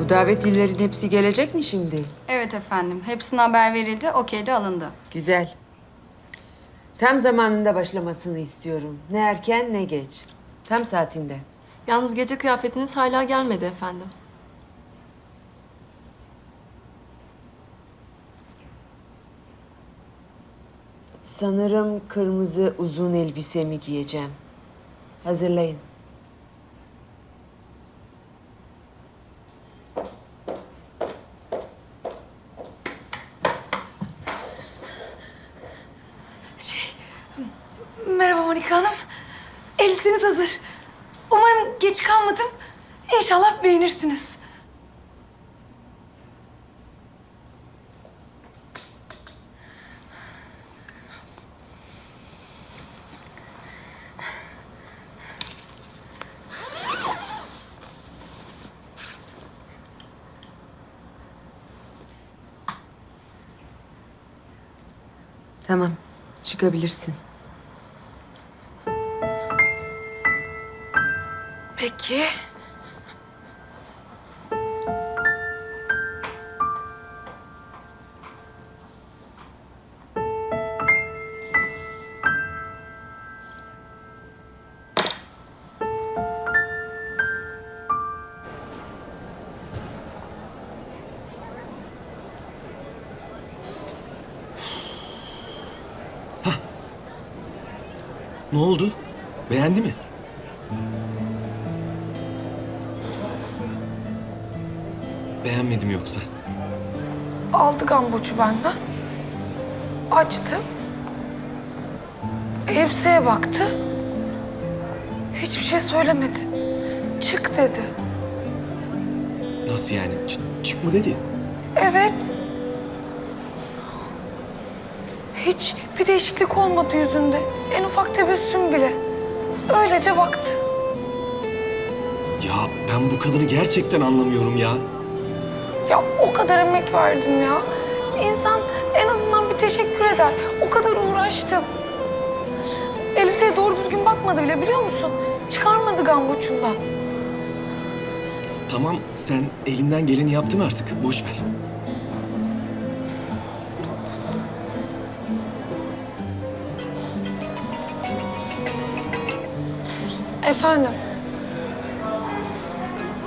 Bu davetlilerin hepsi gelecek mi şimdi? Evet efendim. Hepsine haber verildi. Okey de alındı. Güzel. Tam zamanında başlamasını istiyorum. Ne erken ne geç. Tam saatinde. Yalnız gece kıyafetiniz hala gelmedi efendim. Sanırım kırmızı uzun elbisemi giyeceğim. Hazırlayın. Merhaba Monika Hanım. Elbiseniz hazır. Umarım geç kalmadım. İnşallah beğenirsiniz. Tamam. Çıkabilirsin. Peki. Ne oldu? Beğendi mi? Beğenmedim yoksa. Aldı gamboçu benden. Açtı. Elbiseye baktı. Hiçbir şey söylemedi. Çık dedi. Nasıl yani? Ç- çık mı dedi? Evet. Hiç bir değişiklik olmadı yüzünde. En ufak tebessüm bile. Öylece baktı. Ya ben bu kadını gerçekten anlamıyorum ya. Ya o kadar emek verdim ya. İnsan en azından bir teşekkür eder. O kadar uğraştım. Elbiseye doğru düzgün bakmadı bile biliyor musun? Çıkarmadı gamboçundan. Tamam sen elinden geleni yaptın artık. Boş ver. Efendim?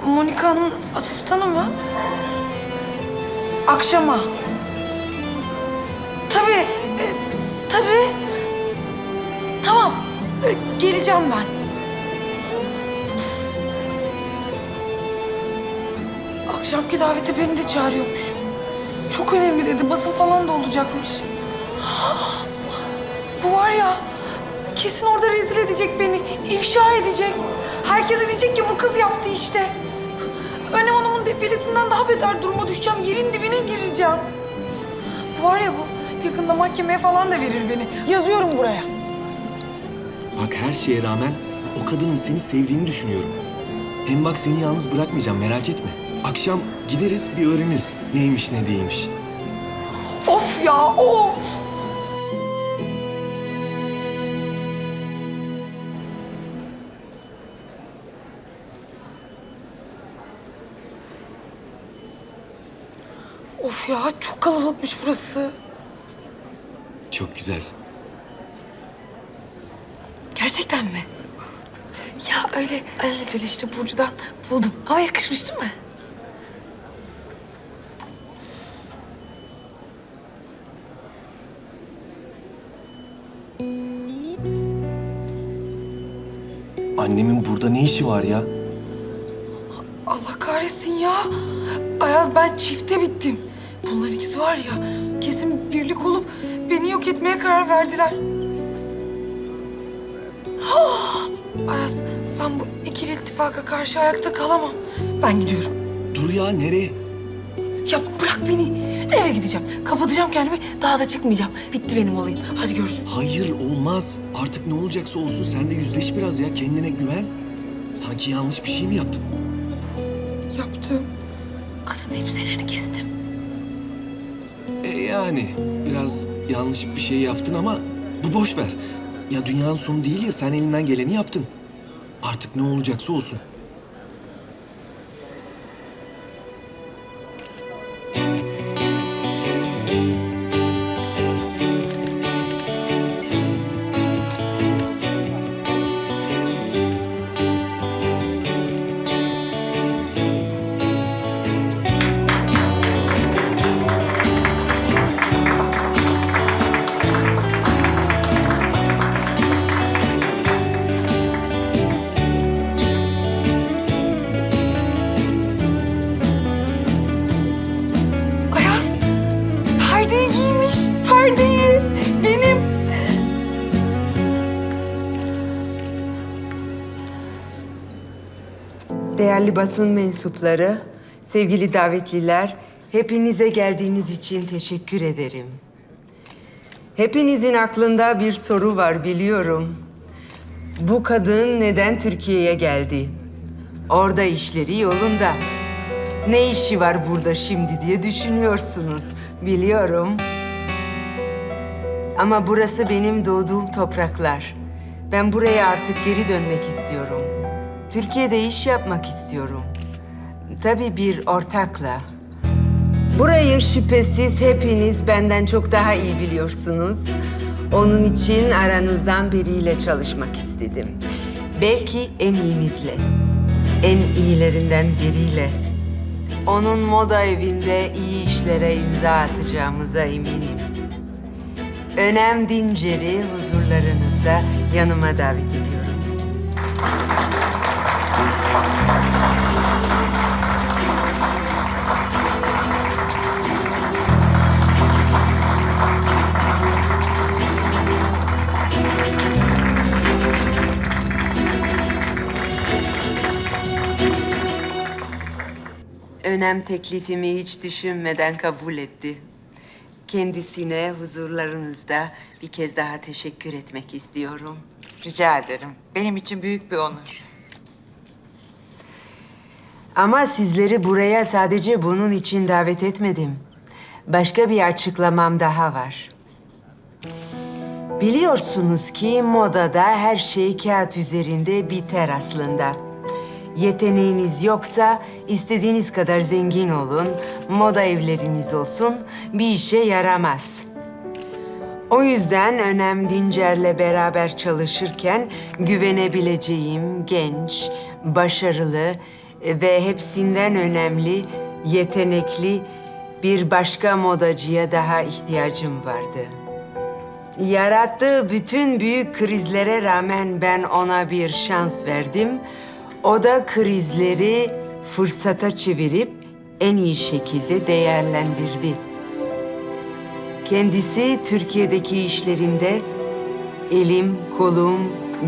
Monika'nın asistanı mı? Akşama. Tabii, e, tabii. Tamam, e, geleceğim ben. Akşamki davete beni de çağırıyormuş. Çok önemli dedi, basın falan da olacakmış. Bu var ya, kesin orada rezil edecek beni, ifşa edecek. Herkese diyecek ki bu kız yaptı işte. Önem Hanım'ın defilesinden daha beter duruma düşeceğim, yerin dibine gireceğim. Bu var ya bu, yakında mahkemeye falan da verir beni. Yazıyorum buraya. Bak her şeye rağmen o kadının seni sevdiğini düşünüyorum. Hem bak seni yalnız bırakmayacağım merak etme. Akşam gideriz bir öğreniriz neymiş ne değilmiş. Of ya, of! Of ya, çok kalabalıkmış burası. Çok güzelsin. Gerçekten mi? Ya öyle alelacele işte Burcu'dan buldum. Ama yakışmış değil mi? Annemin burada ne işi var ya? Allah kahretsin ya. Ayaz ben çifte bittim. Bunların ikisi var ya kesin birlik olup beni yok etmeye karar verdiler. Ayaz ben bu ikili ittifaka karşı ayakta kalamam. Ben gidiyorum. Dur ya nereye? Ya bırak beni. Eve gideceğim. Kapatacağım kendimi. Daha da çıkmayacağım. Bitti benim olayım. Hadi görüşürüz. Hayır olmaz. Artık ne olacaksa olsun sen de yüzleş biraz ya. Kendine güven. Sanki yanlış bir şey mi yaptın? Yaptım. Kadın elbiselerini kestim. Yani biraz yanlış bir şey yaptın ama bu boş ver. Ya dünyanın sonu değil ya sen elinden geleni yaptın. Artık ne olacaksa olsun. Değerli basın mensupları, sevgili davetliler, hepinize geldiğiniz için teşekkür ederim. Hepinizin aklında bir soru var biliyorum. Bu kadın neden Türkiye'ye geldi? Orada işleri yolunda. Ne işi var burada şimdi diye düşünüyorsunuz. Biliyorum. Ama burası benim doğduğum topraklar. Ben buraya artık geri dönmek istiyorum. Türkiye'de iş yapmak istiyorum. Tabii bir ortakla. Burayı şüphesiz hepiniz benden çok daha iyi biliyorsunuz. Onun için aranızdan biriyle çalışmak istedim. Belki en iyinizle, en iyilerinden biriyle. Onun moda evinde iyi işlere imza atacağımıza eminim. Önem Dincer'i huzurlarınızda yanıma davet ediyorum. Önem teklifimi hiç düşünmeden kabul etti. Kendisine huzurlarınızda bir kez daha teşekkür etmek istiyorum. Rica ederim. Benim için büyük bir onur. Ama sizleri buraya sadece bunun için davet etmedim. Başka bir açıklamam daha var. Biliyorsunuz ki modada her şey kağıt üzerinde biter aslında. Yeteneğiniz yoksa istediğiniz kadar zengin olun, moda evleriniz olsun bir işe yaramaz. O yüzden Önem Dincer'le beraber çalışırken güvenebileceğim genç, başarılı ve hepsinden önemli, yetenekli bir başka modacıya daha ihtiyacım vardı. Yarattığı bütün büyük krizlere rağmen ben ona bir şans verdim. O da krizleri fırsata çevirip en iyi şekilde değerlendirdi. Kendisi Türkiye'deki işlerimde elim, kolum,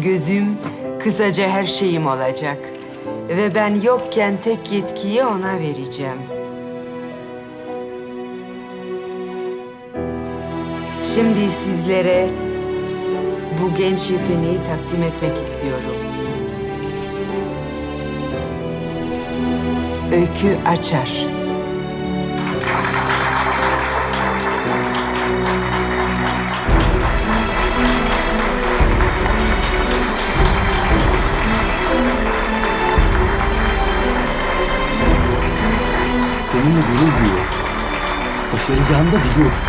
gözüm, kısaca her şeyim olacak. Ve ben yokken tek yetkiyi ona vereceğim. Şimdi sizlere bu genç yeteneği takdim etmek istiyorum. Öykü Açar. Seninle gurur duyuyor. Başaracağını da biliyordum.